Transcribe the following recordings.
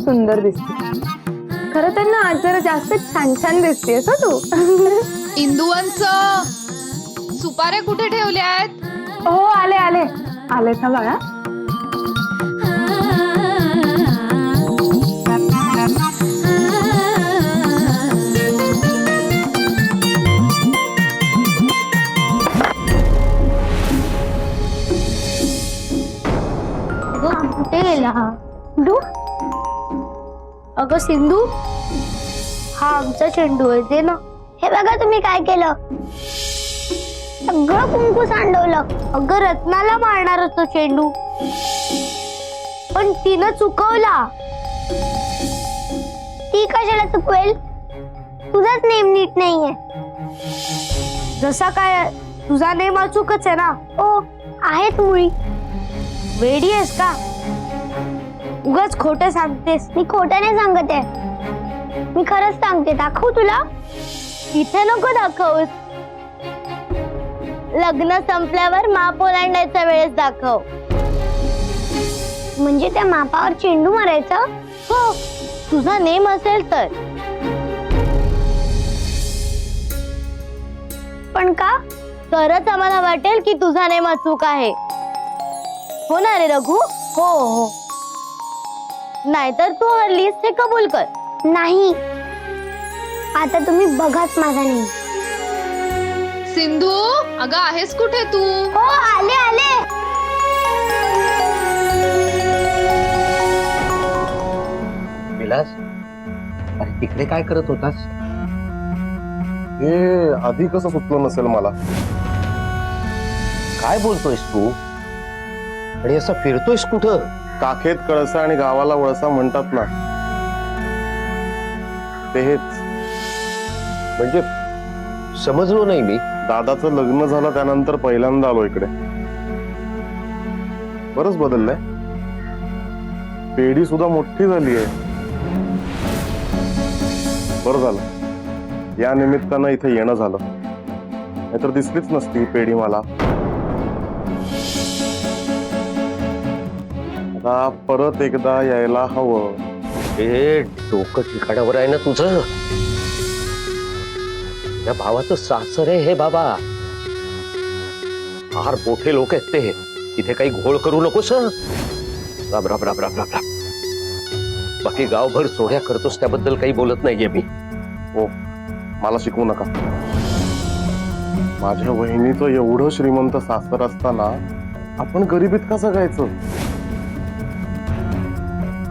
सुंदर दिसते. खरं तर ना आज जरा जास्त छान छान दिसतेस हं तू. इंदुवंच सुपाऱ्या कुठे ठेवल्या आहेत हो आले आले. आले ना बाळा अगं कुठे गेला? हा अगं सिंधू हा आमचा चेंडू आहे दे ना. हे बघा तुम्ही काय केलं. सगळं कुंकू सांडवलं. अगं रत्नाला मारणार होतो चेंडू. पण तिनं चुकवला. ती कशाला चुकवेल? तुझाच नेम नीट नाहीये. जसा काय तुझा नेम अचूकच आहे ना. ओ आहेत मुळी. वेडी आहेस का? उगाच खोट सांगतेस. मी खोटं नाही सांगत आहे. मी खरंच सांगते दाखवू तुला. इथे नको दाखवूस. लग्न संपल्यावर माप ओलांडायच्या वेळेस दाखव. म्हणजे त्या मापावर चेंडू मारायचा? हो तुझा नेम असेल तर. पण का? तरच आम्हाला वाटेल की तुझा नेम अचूक आहे. हो ना रे रघु? हो हो. नाहीतर तू हरलीस ते कबूल कर. नाही. आता तुम्ही बघाच माझा नाही. सिंधू अगं आहेस कुठे तू? हो आले आले. विलास अरे तिकडे काय करत होतास? हे आधी कसं सुचलं नसेल मला? काय बोलतोयस तू? आणि असं फिरतोयस कुठं? काखेत कळसा आणि गावाला वळसा म्हणतात ना. ते हेच म्हणजे समजलो नाही मी. दादाचं लग्न झालं त्यानंतर पहिल्यांदा आलो इकडे. बरंच बदललंय. पेढी सुद्धा मोठी झाली आहे बरं झालं. या निमित्तानं इथे येणं झालं. नाहीतर दिसलीच नसती पेढी मला. आता परत एकदा यायला हवं. हे डोकं ठिकाणावर आहे ना तुझं? या भावाचं सासर आहे हे बाबा. फार मोठे लोक आहेत ते. इथे काही घोळ करू नकोस हं? राब राब राब राब राब बाकी गावभर सोहळ्या करतोस त्याबद्दल काही बोलत नाहीये मी. हो मला शिकवू नका. माझ्या वहिनीचं एवढं श्रीमंत सासर असताना आपण गरिबीत का जगायचं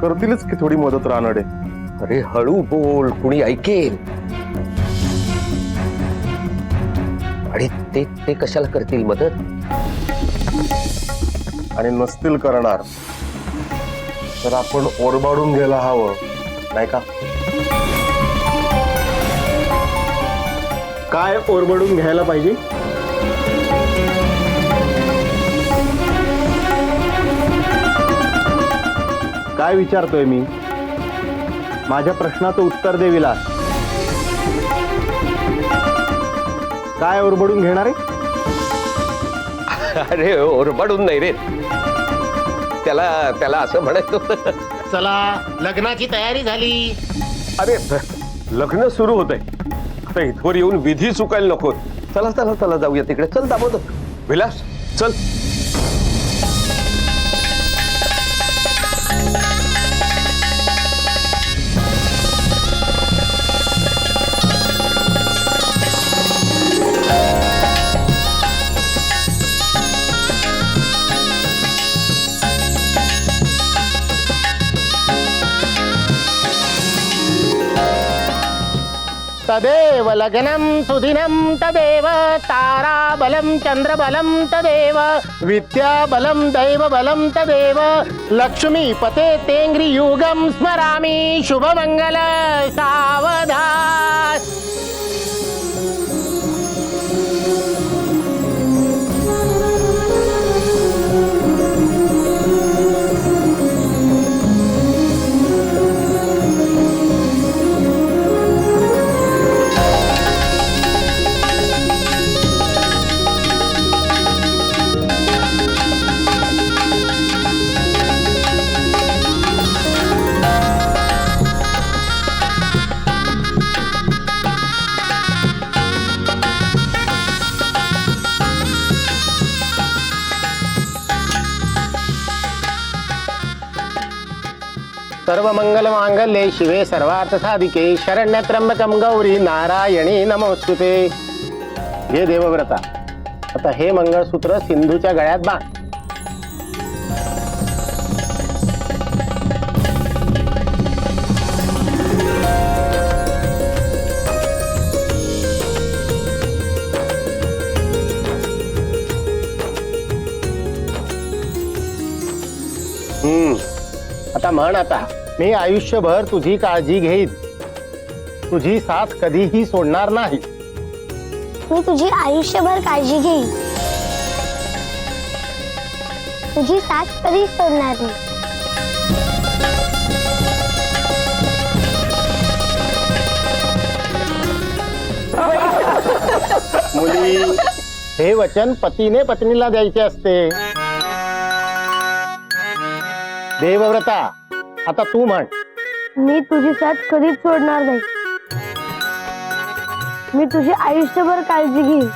करतीलच की थोडी मदत रानडे अरे हळू बोल कुणी ऐकेल? आणि ते ते कशाला करतील मदत? आणि नसतील करणार. तर आपण ओरबाडून घ्यायला हवं नाही का? काय ओरबडून घ्यायला पाहिजे? काय विचारतोय मी? माझ्या प्रश्नाचं उत्तर दे विलास. काय ओरबडून घेणार आहे? अरे ओरबाडून नाही रे. त्याला त्याला असं म्हणायचं होतं. चला लग्नाची तयारी झाली. अरे लग्न सुरू होत आहे आता इथवर येऊन विधी चुकायला नको. चला चला चला जाऊया तिकडे. चल दामोदर. विलास चल. तदेव लग्नम सुदिनं तदेव ताराबलं चन्द्रबलं तदेव विद्याबलं दैवबलं तदेव लक्ष्मीपते तेङ्ग्रियुगं स्मरामि शुभमङ्गल सावधान सर्व मंगल मांगल्ये शिवे सर्वार्थ साधिके शरण्य त्र्यंबकम गौरी नारायणी नमोस्तुते हे देवव्रता आता हे मंगळसूत्र सिंधूच्या गळ्यात बांध आता म्हण आता. मी आयुष्यभर तुझी काळजी घेईन. तुझी साथ कधीही सोडणार नाही. मी तुझी आयुष्यभर काळजी घेईन. तुझी साथ कधी सोडणार नाही. मुली हे वचन पतीने पत्नीला द्यायचे असते. देवव्रता आता तू म्हण. मी तुझी साथ कधीच सोडणार नाही. मी तुझी आयुष्यभर काळजी घेईन.